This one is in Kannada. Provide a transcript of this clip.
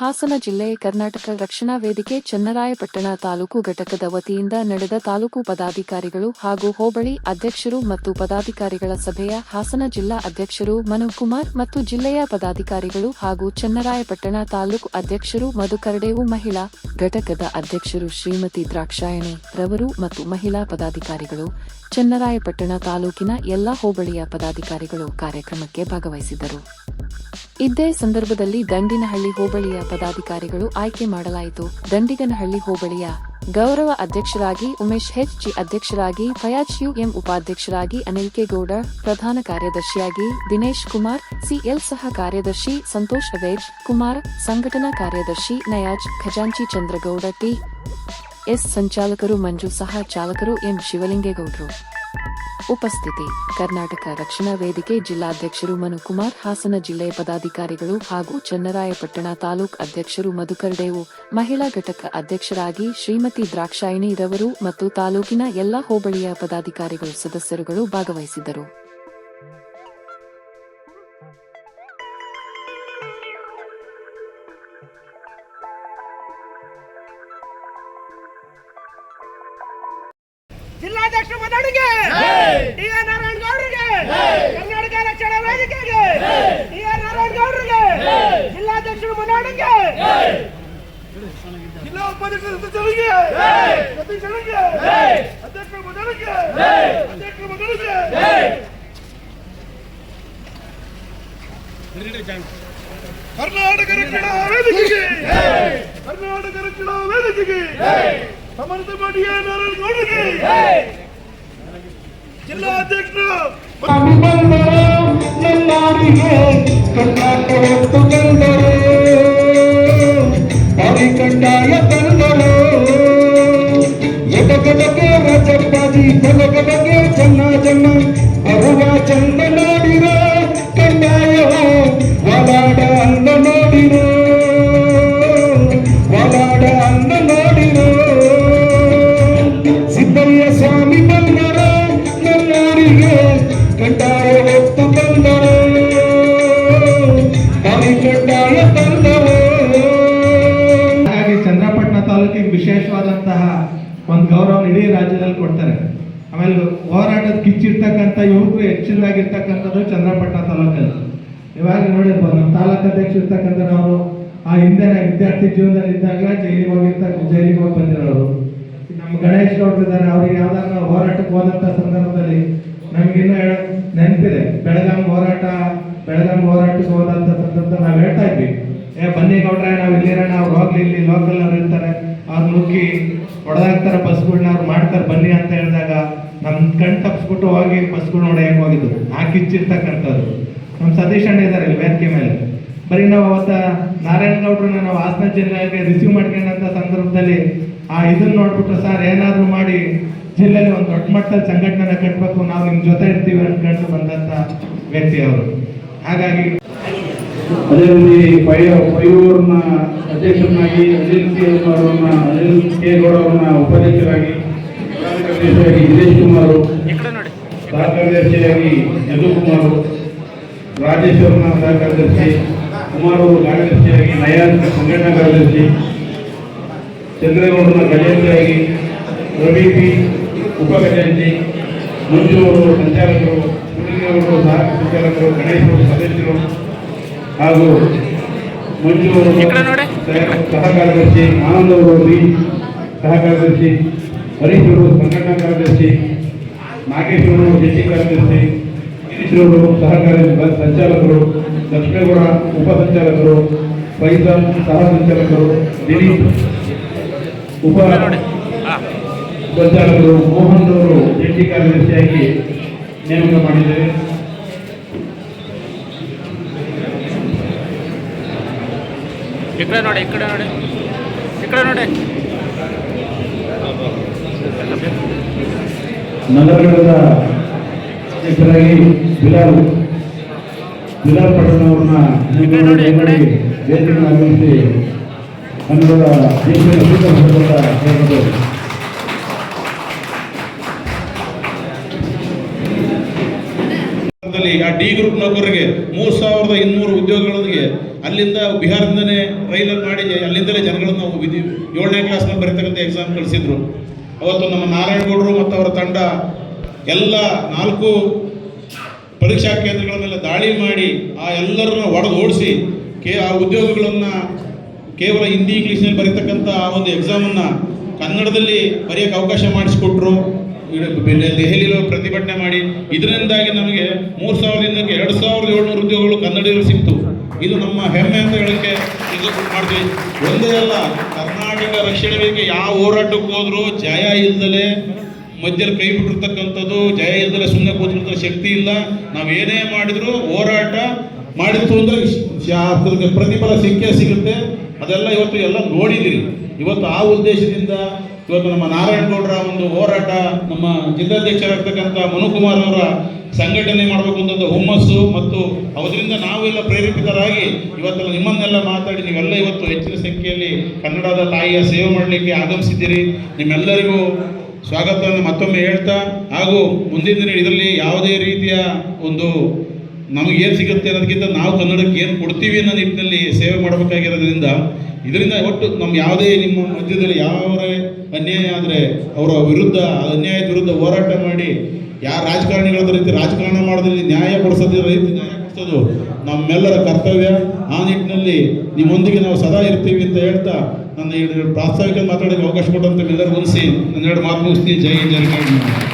ಹಾಸನ ಜಿಲ್ಲೆ ಕರ್ನಾಟಕ ರಕ್ಷಣಾ ವೇದಿಕೆ ಚನ್ನರಾಯಪಟ್ಟಣ ತಾಲೂಕು ಘಟಕದ ವತಿಯಿಂದ ನಡೆದ ತಾಲೂಕು ಪದಾಧಿಕಾರಿಗಳು ಹಾಗೂ ಹೋಬಳಿ ಅಧ್ಯಕ್ಷರು ಮತ್ತು ಪದಾಧಿಕಾರಿಗಳ ಸಭೆಯ ಹಾಸನ ಜಿಲ್ಲಾ ಅಧ್ಯಕ್ಷರು ಮನುಕುಮಾರ್ ಮತ್ತು ಜಿಲ್ಲೆಯ ಪದಾಧಿಕಾರಿಗಳು ಹಾಗೂ ಚನ್ನರಾಯಪಟ್ಟಣ ತಾಲೂಕು ಅಧ್ಯಕ್ಷರು ಮಧುಕರಡೇವು ಮಹಿಳಾ ಘಟಕದ ಅಧ್ಯಕ್ಷರು ಶ್ರೀಮತಿ ದ್ರಾಕ್ಷಾಯಣಿ ರವರು ಮತ್ತು ಮಹಿಳಾ ಪದಾಧಿಕಾರಿಗಳು. ಚನ್ನರಾಯಪಟ್ಟಣ ತಾಲೂಕಿನ ಎಲ್ಲಾ ಹೋಬಳಿಯ ಪದಾಧಿಕಾರಿಗಳು ಕಾರ್ಯಕ್ರಮಕ್ಕೆ ಭಾಗವಹಿಸಿದ್ದರು. ಇದೇ ಸಂದರ್ಭದಲ್ಲಿ ದಂಡಿನಹಳ್ಳಿ ಹೋಬಳಿಯ ಪದಾಧಿಕಾರಿಗಳು ಆಯ್ಕೆ ಮಾಡಲಾಯಿತು. ದಂಡಿಗನಹಳ್ಳಿ ಹೋಬಳಿಯ ಗೌರವ ಅಧ್ಯಕ್ಷರಾಗಿ ಉಮೇಶ್ ಹೆಚ್ ಜಿ ಅಧ್ಯಕ್ಷರಾಗಿ, ಫಯಾಜ್ ಯುಎಂ ಉಪಾಧ್ಯಕ್ಷರಾಗಿ ಅನಿಲ್ ಕೆ ಗೌಡ ಪ್ರಧಾನ ಕಾರ್ಯದರ್ಶಿಯಾಗಿ ದಿನೇಶ್ ಕುಮಾರ್, ಸಿಎಲ್ ಸಹ ಕಾರ್ಯದರ್ಶಿ ಸಂತೋಷ್ ಅವೇಜ್ ಕುಮಾರ್, ಸಂಘಟನಾ ಕಾರ್ಯದರ್ಶಿ ನಯಾಜ್, ಖಜಾಂಚಿ ಚಂದ್ರಗೌಡ ಟಿ ಎಸ್ ಸಂಚಾಲಕರು ಮಂಜು ಸಹ, ಚಾಲಕರು ಎಂ. ಶಿವಲಿಂಗೇಗೌಡರು. ಉಪಸ್ಥಿತಿ. ಕರ್ನಾಟಕ ರಕ್ಷಣಾ ವೇದಿಕೆ ಜಿಲ್ಲಾಧ್ಯಕ್ಷರು ಮನುಕುಮಾರ್, ಹಾಸನ ಜಿಲ್ಲೆ ಪದಾಧಿಕಾರಿಗಳು ಹಾಗೂ ಚನ್ನರಾಯಪಟ್ಟಣ ತಾಲೂಕ್ ಅಧ್ಯಕ್ಷರು ಮಧುಕರ್ಡೇವು ಮಹಿಳಾ ಘಟಕ ಅಧ್ಯಕ್ಷರಾಗಿ ಶ್ರೀಮತಿ ದ್ರಾಕ್ಷಾಯಿಣಿ ರವರು ಮತ್ತು ತಾಲೂಕಿನ ಎಲ್ಲಾ ಹೋಬಳಿಯ ಪದಾಧಿಕಾರಿಗಳು ಸದಸ್ಯರುಗಳು ಭಾಗವಹಿಸಿದ್ದರು. ಜಿಲ್ಲಾಧ್ಯಕ್ಷ ಮತಡಿಗೆ ಡಿ ಎ ನಾರಾಯಣ ಗೌಡರಿಗೆ ಕರ್ನಾಟಕ ರಕ್ಷಣಾ ವೇದಿಕೆಗೆ. ಡಿ ಎ ನಾರಾಯಣ ಗೌಡರಿಗೆ ಜಿಲ್ಲಾಧ್ಯಕ್ಷರು ಮನಾಡಿಗೆ ಜಿಲ್ಲಾ ಉಪಾಧ್ಯಕ್ಷ ಸಚಿವರಿಗೆ ಸತೀಶನಿಗೆ ಅಧ್ಯಕ್ಷರ ಮತಡಿಗೆ ಅಧ್ಯಕ್ಷರ ಮತಡಿಗೆ ಕರ್ನಾಟಕ ರಕ್ಷಣಾ ವೇದಿಕೆಗೆ. ಕರ್ನಾಟಕ ರಕ್ಷಣಾ ವೇದಿಕೆಗೆ. ಸಮರ್ಥ ಮಾಡಿ ನಾರಾಯಣ ಗೌಡರಿಗೆ ಜಿಲ್ಲಾಧ್ಯಕ್ಷರು ಸ್ವಾಮಿ ಬಂದರು ನನ್ನಾರಿಗೆ ಕರ್ನಾಟಕ ಒಂದು ಗೌರವ ಇಡೀ ರಾಜ್ಯದಲ್ಲಿ ಕೊಡ್ತಾರೆ. ಆಮೇಲೆ ಹೋರಾಟದ ಕಿಚ್ಚಿರ್ತಕ್ಕಂಥ ಯುವಕರು ಹೆಚ್ಚಿನದಾಗಿರ್ತಕ್ಕಂಥದ್ದು ಚಂದ್ರಪಟ್ಟಣ ತಾಲೂಕಲ್ಲಿ. ಇವಾಗ ನೋಡಿರ್ಬೋದು ನಮ್ಮ ತಾಲೂಕು ಅಧ್ಯಕ್ಷ ಇರ್ತಕ್ಕಂಥ ಅವರು, ಆ ಹಿಂದೆ ವಿದ್ಯಾರ್ಥಿ ಜೀವನದಲ್ಲಿ ಇದ್ದಾಗ ಜೈಲಿಗೆ ಹೋಗಿರ್ತಕ್ಕ ಜೈಲಿಗೆ ಹೋಗಿ ಬಂದಿರೋರು. ನಮ್ಮ ಗಣೇಶ್ ಗೌಡ್ರು ಇದ್ದಾರೆ, ಅವ್ರಿಗೆ ಯಾವ್ದಾದ್ರು ಹೋರಾಟಕ್ಕೆ ಹೋದಂಥ ಸಂದರ್ಭದಲ್ಲಿ ನಮಗಿನ್ನೂ ನೆನಪಿದೆ. ಬೆಳಗಾಂ ಹೋರಾಟ, ಬೆಳಗಾಂ ಹೋರಾಟಕ್ಕೆ ಹೋದಂಥ ಸಂದರ್ಭದಲ್ಲಿ ನಾವು ಹೇಳ್ತಾ ಇದ್ವಿ. ಏ, ಬನ್ನಿ ಗೌಡ್ರೆ, ನಾವು ಇಲ್ಲಿರೋಣ ಅವ್ರು ಹೋಗ್ಲಿ ಇಲ್ಲಿ, ಲೋಕಲ್ ಅವ್ರು ಇರ್ತಾರೆ. ಅವ್ರು ನುಗ್ಗಿ ಹೊಡೆದಾಕ್ತಾರೆ ಬಸ್ಗಳನ್ನ ಅವ್ರು ಮಾಡ್ತಾರೆ, ಬನ್ನಿ ಅಂತ ಹೇಳಿದಾಗ ನಮ್ಮ ಕಣ್ ತಪ್ಪಿಸ್ಬಿಟ್ಟು ಹೋಗಿ ಬಸ್ಗಳು ಹೊಡೆಯಕ್ಕೆ ಹೋಗಿದ್ರು. ಆ ಕಿಚ್ಚಿರ್ತಕ್ಕಂಥದ್ದು ನಮ್ಮ ಸತೀಶ್ ಅಣ್ಣ ಇದ್ದಾರೆ ವೇದಿಕೆ ಮೇಲೆ. ಬರೀ ನಾವು ಅವತ್ತ ನಾರಾಯಣ ನಾವು ಹಾಸನ ಜಿಲ್ಲೆಗೆ ರಿಸೀವ್ ಮಾಡ್ಕೊಂಡಂತ ಸಂದರ್ಭದಲ್ಲಿ ಆ ಇದನ್ನ ನೋಡ್ಬಿಟ್ಟು ಸರ್, ಏನಾದರೂ ಮಾಡಿ ಜಿಲ್ಲೆಯಲ್ಲಿ ಒಂದು ದೊಡ್ಡ ಮಟ್ಟದ ಸಂಘಟನೆ ಕಟ್ಟಬೇಕು ನಾವು ನಿಮ್ಮ ಜೊತೆ ಇರ್ತೀವಿ ಅನ್ಕೊಂಡು ಬಂದಂತ ವ್ಯಕ್ತಿ ಅವರು. ಹಾಗಾಗಿ ಅದೇ ರೀತಿ ಪೈ ಪೈಯೂರ್ನ ಅಧ್ಯಕ್ಷರನ್ನಾಗಿ ಅನಿಲ್ ಕೆ ಅವರನ್ನ ಅನಿಲ್ ಕೆ ಗೌಡ ಅವರನ್ನ ಉಪಾಧ್ಯಕ್ಷರಾಗಿ ಪ್ರಧಾನ ಕಾರ್ಯದರ್ಶಿಯಾಗಿ ದಿನೇಶ್ ಕುಮಾರ್ ಸಹ ಕಾರ್ಯದರ್ಶಿಯಾಗಿ ಯದು ಕುಮಾರ್ ರಾಜೇಶ್ ಅವ್ರನ್ನ ಸಹ ಕಾರ್ಯದರ್ಶಿ ಕುಮಾರ್ ಅವರು ಕಾರ್ಯದರ್ಶಿಯಾಗಿ ನಯಾನ್ ಸಂಘಟನಾ ಕಾರ್ಯದರ್ಶಿ ಚಂದ್ರೇಗೌಡರನ್ನ ಖಜಾಂಚಿಯಾಗಿ ರವಿ ಪಿ ಉಪ ಖಜಾಂಚಿ ಮಂಜು ಅವರು ಸಂಚಾಲಕರು ಸುನಿಲ್ ಅವರು ಸಹ ಸಂಚಾಲಕರು ಗಣೇಶ್ ಅವರು ಸದಸ್ಯರು ಹಾಗೂ ಮಂಜು ಅವರು ಸಹ- ಕಾರ್ಯದರ್ಶಿ ಆನಂದ್ ಅವರು ಸಹ ಕಾರ್ಯದರ್ಶಿ ಹರೀಶ್ ಅವರು ಸಂಘಟನಾ ಕಾರ್ಯದರ್ಶಿ ನಾಗೇಶ್ ಅವರು ಜಂಟಿ ಕಾರ್ಯದರ್ಶಿ ಗಿರೀಶ್ ಅವರು ಸಹ ಕಾರ್ಯ ಸಂಚಾಲಕರು ಲಕ್ಷ್ಮೇಗೌಡ ಉಪ ಸಂಚಾಲಕರು ಫೈಜಲ್ ಸಹ ಸಂಚಾಲಕರು ದಿಲೀಪ್ ಉಪ ಸಂಚಾಲಕರು ಮೋಹನ್ ಅವರು ಜಂಟಿ ಕಾರ್ಯದರ್ಶಿಯಾಗಿ ನೇಮಕ ಮಾಡಿದ್ದೇವೆ ಈ ಕಡೆ ನೋಡಿ ಇಕ್ಕಡೆ ಕಡೆ ನೋಡಿ. ಇಕ್ಕಡೆ ಕಡೆ ನೋಡಿ. ನಗರಗಳ ಅಧ್ಯಕ್ಷರಾಗಿ ಬಿಲಾಲ್ ಬಿಲಾಲ್ ಪಟೇಲ್ ಅವರನ್ನ ವೇದಿಕೆಯನ್ನು ಆಗಮಿಸಿ ಕನ್ನಡದ ದೇಶದ ಆ ಡಿ ಗ್ರೂಪ್ ನೌಕರರಿಗೆ ಮೂರು ಸಾವಿರದ ಇನ್ನೂರು ಉದ್ಯೋಗಗಳಿಗೆ ಅಲ್ಲಿಂದ ಬಿಹಾರದಿಂದನೇ ರೈಲಲ್ಲಿ ಮಾಡಿ ಅಲ್ಲಿಂದಲೇ ಜನಗಳನ್ನು ವಿಧಿ ಏಳನೇ ಕ್ಲಾಸ್ನಲ್ಲಿ ಬರೀತಕ್ಕಂಥ ಎಕ್ಸಾಮ್ ಕಳಿಸಿದ್ರು. ಅವತ್ತು ನಮ್ಮ ನಾರಾಯಣಗೌಡರು ಮತ್ತು ಅವರ ತಂಡ ಎಲ್ಲ ನಾಲ್ಕು ಪರೀಕ್ಷಾ ಕೇಂದ್ರಗಳ ಮೇಲೆ ದಾಳಿ ಮಾಡಿ ಆ ಎಲ್ಲರನ್ನ ಒಡೆದು ಓಡಿಸಿ ಕೇ ಆ ಉದ್ಯೋಗಗಳನ್ನು ಕೇವಲ ಹಿಂದಿ ಇಂಗ್ಲೀಷ್ನಲ್ಲಿ ಬರೀತಕ್ಕಂಥ ಆ ಒಂದು ಎಕ್ಸಾಮನ್ನು ಕನ್ನಡದಲ್ಲಿ ಬರೆಯೋಕ್ಕೆ ಅವಕಾಶ ಮಾಡಿಸಿಕೊಟ್ರು. ದೆಹಲಿಯಲ್ಲಿ ಪ್ರತಿಭಟನೆ ಮಾಡಿ. ಇದರಿಂದಾಗಿ ನಮಗೆ ಮೂರು ಸಾವಿರದಿಂದ ಎರಡು ಸಾವಿರದ ಏಳ್ನೂರು ಉದ್ಯೋಗಗಳು ಕನ್ನಡಿಗರು ಸಿಕ್ತು. ಇದು ನಮ್ಮ ಹೆಮ್ಮೆ ಅಂತ ಹೇಳಕ್ಕೆ ಇದು ಮಾಡ್ತೀವಿ. ಒಂದೇ ಅಲ್ಲ, ಕರ್ನಾಟಕ ರಕ್ಷಣೆ ಬೇಕು ಯಾವ ಹೋರಾಟಕ್ಕೆ ಹೋದ್ರು ಜಯ ಇಲ್ದಲೆ ಮಧ್ಯದಲ್ಲಿ ಕೈ ಬಿಟ್ಟಿರ್ತಕ್ಕಂಥದ್ದು, ಜಯ ಇಲ್ದಲೆ ಸುಮ್ಮನೆ ಕೂತಿರ್ತಕ್ಕ ಶಕ್ತಿ ಇಲ್ಲ. ನಾವು ಏನೇ ಮಾಡಿದ್ರು ಹೋರಾಟ ಮಾಡಿತ್ತು ಅಂದ್ರೆ ಪ್ರತಿಫಲ ಸಿಕ್ಕೇ ಸಿಗುತ್ತೆ. ಅದೆಲ್ಲ ಇವತ್ತು ಎಲ್ಲ ನೋಡಿದಿರಿ ಇವತ್ತು ಆ ಉದ್ದೇಶದಿಂದ ಇವತ್ತು ನಮ್ಮ ನಾರಾಯಣಗೌಡರ ಒಂದು ಹೋರಾಟ ನಮ್ಮ ಜಿಲ್ಲಾಧ್ಯಕ್ಷರಾಗ್ತಕ್ಕಂಥ ಮನುಕುಮಾರ್ ಅವರ ಸಂಘಟನೆ ಮಾಡಬೇಕು ಹುಮ್ಮಸ್ಸು ಮತ್ತು ಅವರಿಂದ ನಾವೆಲ್ಲ ಪ್ರೇರೇಪಿತರಾಗಿ ಇವತ್ತೆಲ್ಲ ನಿಮ್ಮನ್ನೆಲ್ಲ ಮಾತಾಡಿ ನೀವೆಲ್ಲ ಇವತ್ತು ಹೆಚ್ಚಿನ ಸಂಖ್ಯೆಯಲ್ಲಿ ಕನ್ನಡದ ತಾಯಿಯ ಸೇವೆ ಮಾಡಲಿಕ್ಕೆ ಆಗಮಿಸಿದ್ದೀರಿ. ನಿಮ್ಮೆಲ್ಲರಿಗೂ ಸ್ವಾಗತವನ್ನು ಮತ್ತೊಮ್ಮೆ ಹೇಳ್ತಾ, ಹಾಗೂ ಮುಂದಿನ ದಿನ ಇದರಲ್ಲಿ ಯಾವುದೇ ರೀತಿಯ ಒಂದು ನಮಗೇನು ಸಿಗುತ್ತೆ ಅನ್ನೋದಕ್ಕಿಂತ ನಾವು ಕನ್ನಡಕ್ಕೆ ಏನು ಕೊಡ್ತೀವಿ ಅನ್ನೋ ನಿಟ್ಟಿನಲ್ಲಿ ಸೇವೆ ಮಾಡಬೇಕಾಗಿರೋದ್ರಿಂದ, ಇದರಿಂದ ಒಟ್ಟು ನಮ್ಮ ಯಾವುದೇ ನಿಮ್ಮ ಮಧ್ಯದಲ್ಲಿ ಯಾವ ಅನ್ಯಾಯ ಆದರೆ ಅವರ ವಿರುದ್ಧ, ಅನ್ಯಾಯದ ವಿರುದ್ಧ ಹೋರಾಟ ಮಾಡಿ ಯಾರು ರಾಜಕಾರಣಿಗಳ ರೀತಿ ರಾಜಕಾರಣ ಮಾಡೋದ್ರಲ್ಲಿ ನ್ಯಾಯ ಕೊಡಿಸೋದ್ರ ರೀತಿ ನ್ಯಾಯ ಕೊಡಿಸೋದು ನಮ್ಮೆಲ್ಲರ ಕರ್ತವ್ಯ. ಆ ನಿಟ್ಟಿನಲ್ಲಿ ನಿಮ್ಮೊಂದಿಗೆ ನಾವು ಸದಾ ಇರ್ತೀವಿ ಅಂತ ಹೇಳ್ತಾ ನನ್ನ ಪ್ರಾಸ್ತಾವಿಕ ಮಾತಾಡೋಕ್ಕೆ ಅವಕಾಶ ಕೊಟ್ಟಂತ ಎಲ್ಲರಿಗೂ ಮುಗಿಸಿ ನನ್ನೆರಡು ಮಾತು ಮುಗಿಸ್ತೀನಿ. ಜೈ ಹಿಂದ್, ಜೈ ಕರ್ನಾಟಕ.